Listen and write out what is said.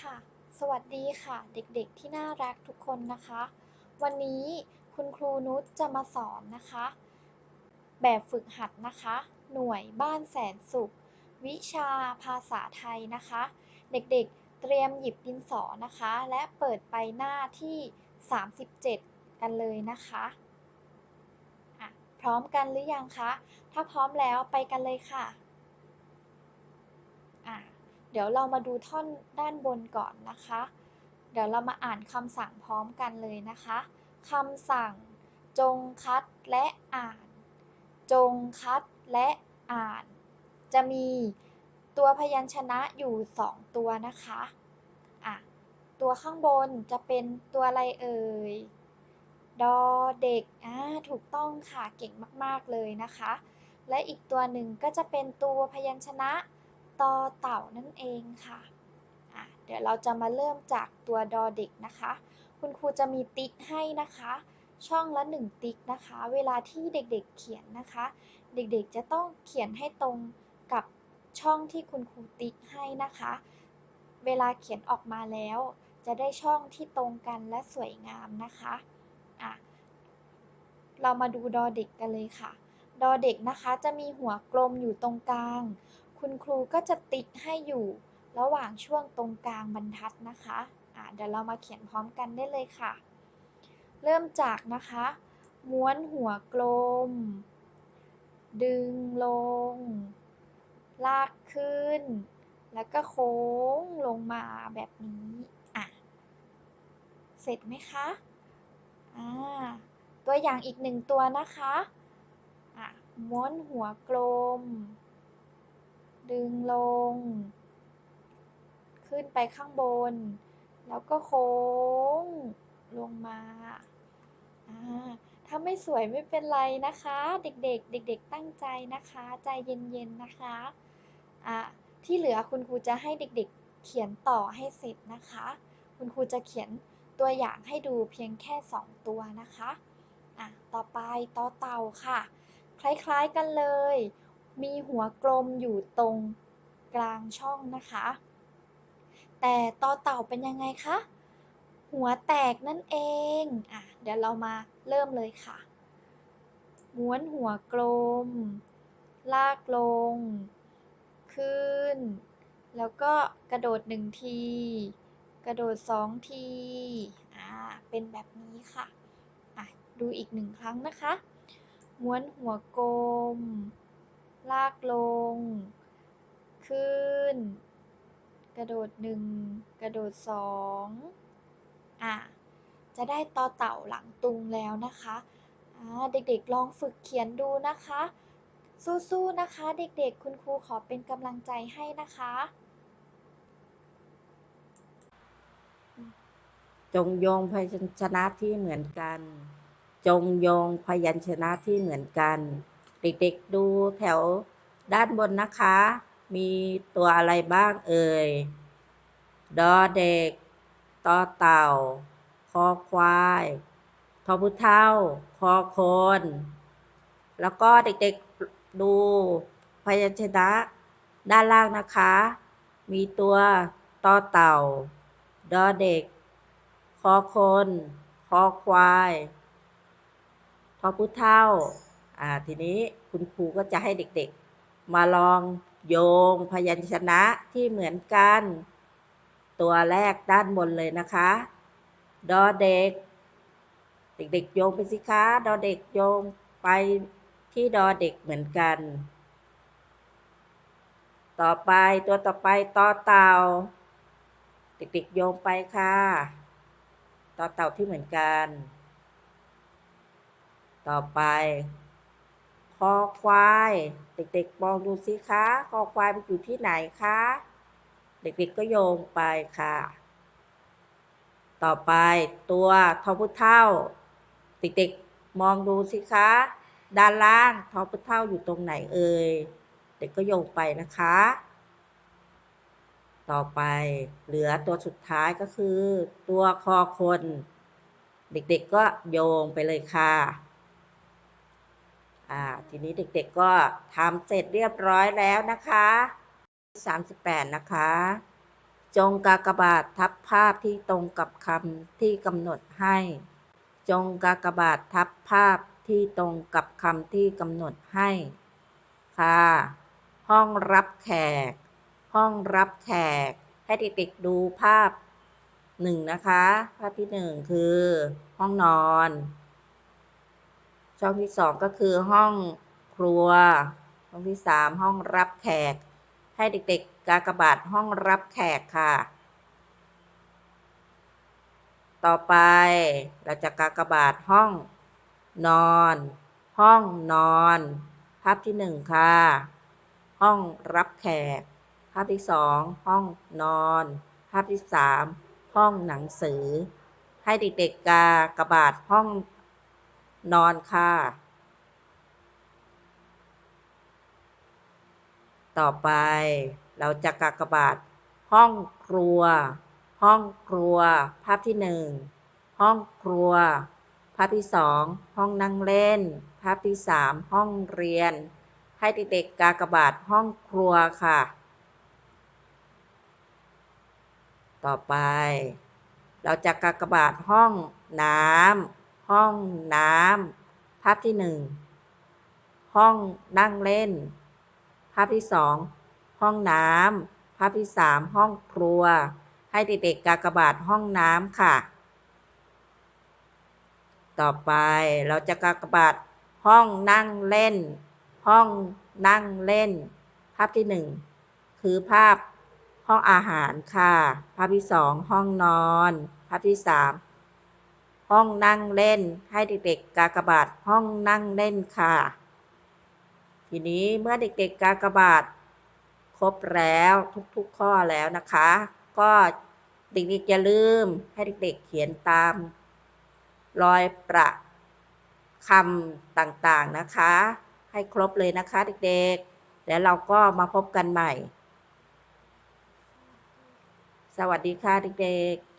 ค่ะ สวัสดีค่ะ เด็กๆที่น่ารักทุกคนนะคะ วันนี้คุณครูนุชจะมาสอนนะคะ แบบฝึกหัดนะคะ หน่วยบ้านแสนสุข วิชาภาษาไทยนะคะ เด็กๆเตรียมหยิบดินสอนะคะ และเปิดไปหน้าที่ 37 กันเลยนะคะะพร้อมกันหรือยังคะ ถ้าพร้อมแล้วไปกันเลยค่ะ เดี๋ยวเรามาดูท่อนด้านบนก่อนนะคะ เดี๋ยวเรามาอ่านคำสั่งพร้อมกันเลยนะคะคำสั่ง จงคัดและอ่าน จงคัดและอ่าน จะมีตัวพยัญชนะอยู่สองตัวนะคะอะตัวข้างบนจะเป็นตัวอะไรเอ่ย ดอเด็กอ่าถูกต้องค่ะ เก่งมาก ๆ เลยนะคะ และอีกตัวหนึ่งก็จะเป็นตัวพยัญชนะ ต่อเต่านั่นเองค่ะะเดี๋ยวเราจะมาเริ่มจากตัวดอเด็กนะคะ คุณครูจะมีติ๊กให้นะคะ ช่องละหนึ่งติ๊กนะคะ เวลาที่เด็กๆเขียนนะคะ เด็กๆจะต้องเขียนให้ตรงกับช่องที่คุณครูติ๊กให้นะคะ เวลาเขียนออกมาแล้ว จะได้ช่องที่ตรงกันและสวยงามนะคะอะเรามาดูดอเด็กกันเลยค่ะ ดอเด็กนะคะจะมีหัวกลมอยู่ตรงกลาง คุณครูก็จะติ๊กให้อยู่ระหว่างช่วงตรงกลางบรรทัดนะคะอะเดี๋ยวเรามาเขียนพร้อมกันได้เลยค่ะ เริ่มจากนะคะ ม้วนหัวกลม ดึงลง ลากขึ้น แล้วก็โค้งลงมาแบบนี้อะเสร็จไหมคะอ่าตัวอย่างอีกหนึ่งตัวนะคะอะม้วนหัวกลม ดึงลง ขึ้นไปข้างบน แล้วก็โค้งลงมาถ้าไม่สวยไม่เป็นไรนะคะ เด็กๆ เด็ก ๆ ตั้งใจนะคะ ใจเย็นๆนะคะอ่าที่เหลือคุณครูจะให้เด็กๆ เขียนต่อให้เสร็จนะคะ คุณครูจะเขียนตัวอย่างให้ดูเพียงแค่ 2 ตัวนะคะอะต่อไปต่อเต่าค่ะ คล้ายๆกันเลย มีหัวกลมอยู่ตรงกลางช่องนะคะ แต่ต่อเต่าเป็นยังไงคะ หัวแตกนั่นเอง อะ เดี๋ยวเรามาเริ่มเลยค่ะ ม้วนหัวกลม ลากลง ขึ้น แล้วก็กระโดดหนึ่งที กระโดดสองที อ่า เป็นแบบนี้ค่ะ อะ ดูอีกหนึ่งครั้งนะคะ ม้วนหัวกลม ลากลง ขึ้น กระโดดหนึ่งกระโดดสองอะจะได้ต่อเต่าหลังตุงแล้วนะคะอ่าเด็กๆลองฝึกเขียนดูนะคะ สู้ๆนะคะ เด็กๆ คุณครูขอเป็นกำลังใจให้นะคะจงโยงพยัญชนะที่เหมือนกัน จงโยงพยัญชนะที่เหมือนกัน เด็กๆดูแถวด้านบนนะคะ มีตัวอะไรบ้างเอ่ย ดอเด็ก ตอเต่า คอควายทอพุเท่า คอคน แล้วก็เด็กๆดูพยัญชนะด้านล่างนะคะ มีตัวตอเต่า ดอเด็ก คอคน คอควายทอพุเท่า อ่าทีนี้คุณครูก็จะให้เด็กๆ มาลองโยงพยัญชนะที่เหมือนกัน ตัวแรกด้านบนเลยนะคะ ดอเด็ก เด็กๆโยงไปสิคะดอเด็กโยงไปที่ดอเด็กเหมือนกัน ต่อไปตัวต่อไปต่อเต่า เด็กๆโยงไปค่ะต่อเต่าที่เหมือนกัน ต่อไป คอควาย เด็กๆมองดูสิคะคอควายมันอยู่ที่ไหนคะ เด็กๆก็โยงไปค่ะ ต่อไปตัวทอพุเท่า เด็กๆมองดูสิคะ ด้านล่างทอพุเท่าอยู่ตรงไหนเอ่ยเด็กก็โยงไปนะคะ ต่อไปเหลือตัวสุดท้ายก็คือ ตัวคอคน เด็กๆก็โยงไปเลยค่ะ อ่าทีนี้เด็กๆก็ทำเสร็จเรียบร้อยแล้วนะคะ38 นะคะ จงกากบาททับภาพที่ตรงกับคำที่กำหนดให้ จงกากบาททับภาพที่ตรงกับคำที่กำหนดให้ ค่ะ ห้องรับแขก ห้องรับแขก ให้เด็กๆดูภาพหนึ่งนะคะ ภาพที่หนึ่งคือ ห้องนอน ช่องที่สองก็คือห้องครัว ห้องที่สามห้องรับแขก ให้เด็กๆกากบาทห้องรับแขกค่ะ ต่อไปเราจะกากบาทห้องนอน ห้องนอน ภาพที่หนึ่งค่ะ ห้องรับแขก ภาพที่สองห้องนอน ภาพที่สามห้องหนังสือ ให้เด็กๆกากบาทห้อง นอนค่ะ ต่อไปเราจะกากบาท ห้องครัว ห้องครัว ภาพที่หนึ่งห้องครัว ภาพที่สองห้องนั่งเล่น ภาพที่สามห้องเรียน ให้เด็กๆกากบาทห้องครัวค่ะ ต่อไป เราจะกากบาทห้องน้ำ ห้องน้ำภาพที่หนึ่งห้องนั่งเล่น ภาพที่สองห้องน้ำภาพที่สามห้องครัว ให้เด็กๆกากบาทห้องน้ำค่ะ ต่อไปเราจะกากบาทห้องนั่งเล่น ห้องนั่งเล่น ภาพที่หนึ่งคือภาพห้องอาหารค่ะ ภาพที่สองห้องนอน ภาพที่สาม ห้องนั่งเล่น ให้เด็กๆกากบาทห้องนั่งเล่นค่ะ ทีนี้เมื่อเด็กๆกากบาทครบแล้วทุกๆข้อแล้วนะคะ ก็เด็กๆอย่าลืมให้เด็กๆเขียนตาม รอยประคำต่างๆนะคะ ให้ครบเลยนะคะเด็กๆ แล้วเราก็มาพบกันใหม่ สวัสดีค่ะเด็กๆ